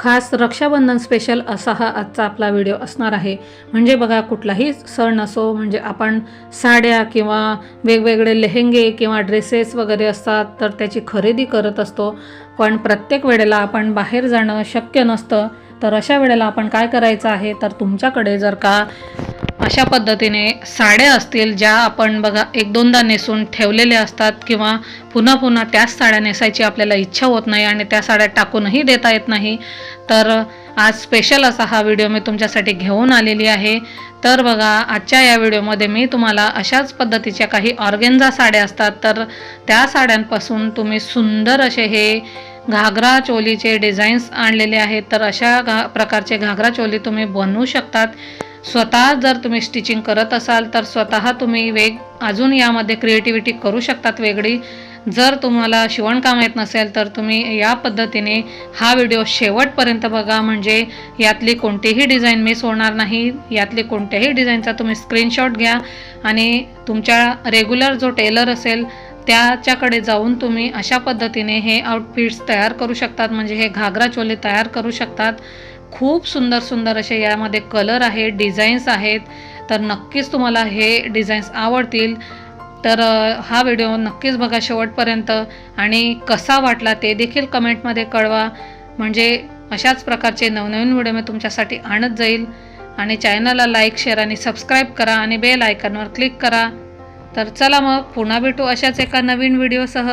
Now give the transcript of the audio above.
खास रक्षाबंधन स्पेशल असा हा आजचा आपला व्हिडिओ असणार आहे. म्हणजे बघा कुठलाही सण असो म्हणजे आपण साड्या किंवा वेगवेगळे लेहेंगे किंवा ड्रेसेस वगैरे असतात तर त्याची खरेदी करत असतो. पण प्रत्येक वेळेला आपण बाहेर जाणं शक्य नसतं. तर अशा वेळेला आपण काय करायचं आहे? तर तुमच्याकडे जर का अशा पद्धतीने साड्या असतील ज्या आपण बघा एक दोनदा नेसून ठेवलेल्या असतात किंवा पुन्हा पुन्हा त्याच साड्या नेसायची आपल्याला इच्छा होत नाही आणि त्या साड्या टाकूनही देता येत नाही. तर आज स्पेशल असा हा व्हिडिओ मी तुमच्यासाठी घेऊन आलेली आहे. तर बघा आजच्या या व्हिडिओमध्ये मी तुम्हाला अशाच पद्धतीच्या काही ऑर्गेन्झा साड्या असतात. तर त्या साड्यांपासून तुम्ही सुंदर असे हे घागरा चोलीचे डिझाईन्स आणलेले आहेत. तर अशा घा प्रकारचे घागरा चोली तुम्ही बनवू शकतात. स्वतः जर तुम्ही स्टिचिंग करत असाल तर स्वतः तुम्ही वेग अजून यामध्ये क्रिएटिव्हिटी करू शकतात वेगळी. जर तुम्हाला शिवणकाम येत नसेल तर तुम्ही या पद्धतीने हा व्हिडिओ शेवटपर्यंत बघा. म्हणजे यातली कोणतीही डिझाईन मिस होणार नाही. यातली कोणत्याही डिझाईनचा तुम्ही स्क्रीनशॉट घ्या. आणि तुमच्या रेग्युलर जो टेलर असेल त्याच्याकडे जाऊन तुम्ही अशा पद्धतीने हे आउटफिट्स तयार करू शकतात. म्हणजे हे घागरा चोले तयार करू शकतात. खूप सुंदर सुंदर असे यामध्ये कलर आहेत डिझाईन्स आहेत. तर नक्कीच तुम्हाला हे डिझाईन्स आवडतील. तर हा व्हिडिओ नक्कीच बघा शेवटपर्यंत. आणि कसा वाटला ते देखील कमेंटमध्ये कळवा. म्हणजे अशाच प्रकारचे नवनवीन व्हिडिओ मी तुमच्यासाठी आणत जाईल. आणि चॅनलला लाईक शेअर आणि सबस्क्राईब करा आणि बेल आयकॉनवर क्लिक करा. तर चला मग पुन्हा भेटू अशाच एका नवीन व्हिडिओसह